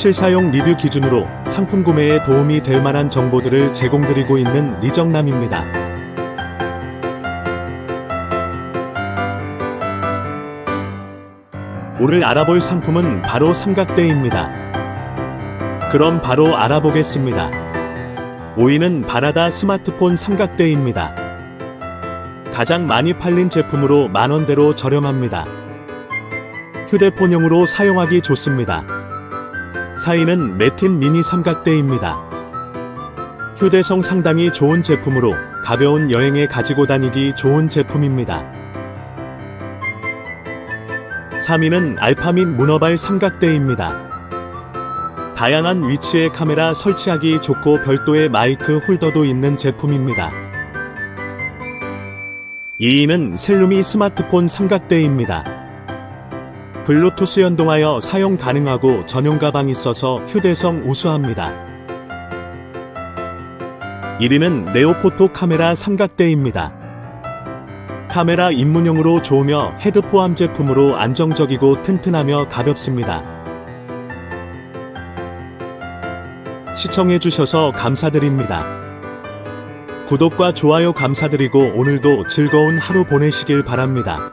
실사용 리뷰 기준으로 상품 구매에 도움이 될 만한 정보들을 제공드리고 있는 리정남입니다. 오늘 알아볼 상품은 바로 삼각대입니다. 그럼 바로 알아보겠습니다. 5위는 바나다 스마트폰 삼각대입니다. 가장 많이 팔린 제품으로 만원대로 저렴합니다. 휴대폰용으로 사용하기 좋습니다. 4위는 매틴 미니 삼각대입니다. 휴대성 상당히 좋은 제품으로 가벼운 여행에 가지고 다니기 좋은 제품입니다. 3위는 알파민 문어발 삼각대입니다. 다양한 위치의 카메라 설치하기 좋고 별도의 마이크 홀더도 있는 제품입니다. 2위는 셀루미 스마트폰 삼각대입니다. 블루투스 연동하여 사용 가능하고 전용 가방 있어서 휴대성 우수합니다. 1위는 네오포토 카메라 삼각대입니다. 카메라 입문용으로 좋으며 헤드 포함 제품으로 안정적이고 튼튼하며 가볍습니다. 시청해주셔서 감사드립니다. 구독과 좋아요 감사드리고 오늘도 즐거운 하루 보내시길 바랍니다.